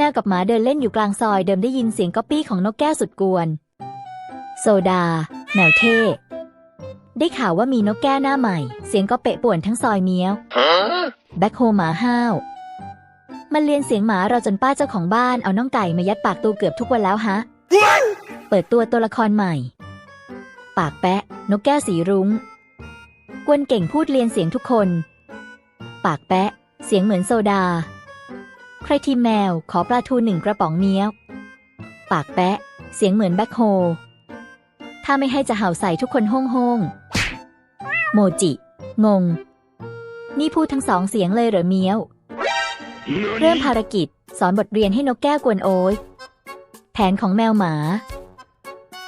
แมวกับหมาเดินเล่นอยู่กลางซอยเดิมได้ยินเสียงก๊อปปี้ของนกแก้วสุดกวน โซดา แมวเท่ ได้ข่าวว่ามีนกแก้วหน้าใหม่ เสียงก็เปะป่วนทั้งซอยเมียว แบ็คโฮหมาห้าว มันเรียนเสียงหมาเราจนป้าเจ้าของบ้านเอาน้องไก่มายัดปากตูเกือบทุกวันแล้วฮะ เปิดตัวตัวละครใหม่ ปากแปะ นกแก้วสีรุง้ง กวนเก่งพูดเรียนเสียงทุกคน ปากแปะ เสียงเหมือนโซดา ครทีมแมวขอปลาทูหนึ่งกระป๋องเนี้ยว ปากแปะ เสียงเหมือนแบ็คโฮ ถ้าไม่ให้จะเห่าใส่ทุกคนห้องห้องโมจิ งง นี่พูดทั้งสองเสียงเลยเหรอเมียว เริ่มภารกิจสอนบทเรียนให้นกแก้วกวนโอย แผนของแมวหมา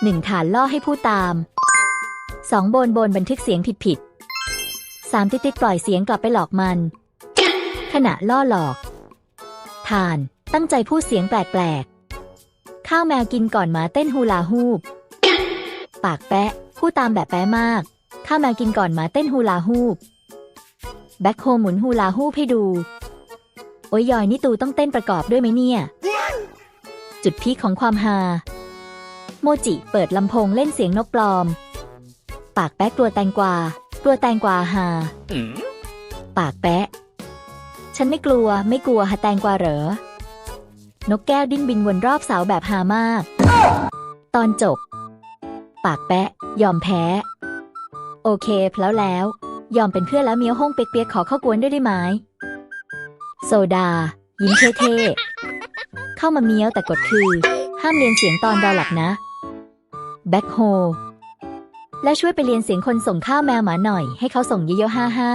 หนึ่งฐานล่อให้พูดตามสองโบนโบนบันทึกเสียงผิดผิดสามติดติดปล่อยเสียงกลับไปหลอกมัน ขณะล่อหลอก ฐาน ตั้งใจพูดเสียงแปลกๆ ข้าวแมวกินก่อนหมาเต้นฮูลาฮูป ปากแปะพูดตามแบบแปะมาก ข้าวแมวกินก่อนหมาเต้นฮูลาฮูป แบ็คโฮหมุนฮูลาฮูปให้ดู โอ้ยยอยนี่ตูต้องเต้นประกอบด้วยไหมเนี่ย จุดพีคของความฮา โมจิเปิดลำโพงเล่นเสียงนกปลอม ปากแป๊ะกลัวแตงกวา กลัวแตงกวาฮา ปากแปะ ฉันไม่กลัวไม่กลัวฮะแตงกวาเหรอ นกแก้วดิ้นบินวนรอบเสาแบบฮามาก ตอนจบ ปากแปะ ยอมแพ้ โอเคแล้วแล้ว ยอมเป็นเพื่อนแล้วเมียวห้องเปียกๆขอข้ากวนด้วยได้ไหมโซดา ยิ้มเท่ๆ เข้ามาเมียวแต่กฎคือ ห้ามเรียนเสียงตอนเราหลับนะแบ็คโฮและช่วยไปเรียนเสียงคนส่งข้าวแมวหมาหน่อยให้เขาส่งเยอะๆห้าห้า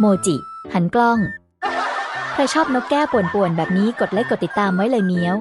โมจิ หันกล้อง ใครชอบนกแก้วป่วนๆแบบนี้กดไลค์กดติดตามไว้เลยเมียว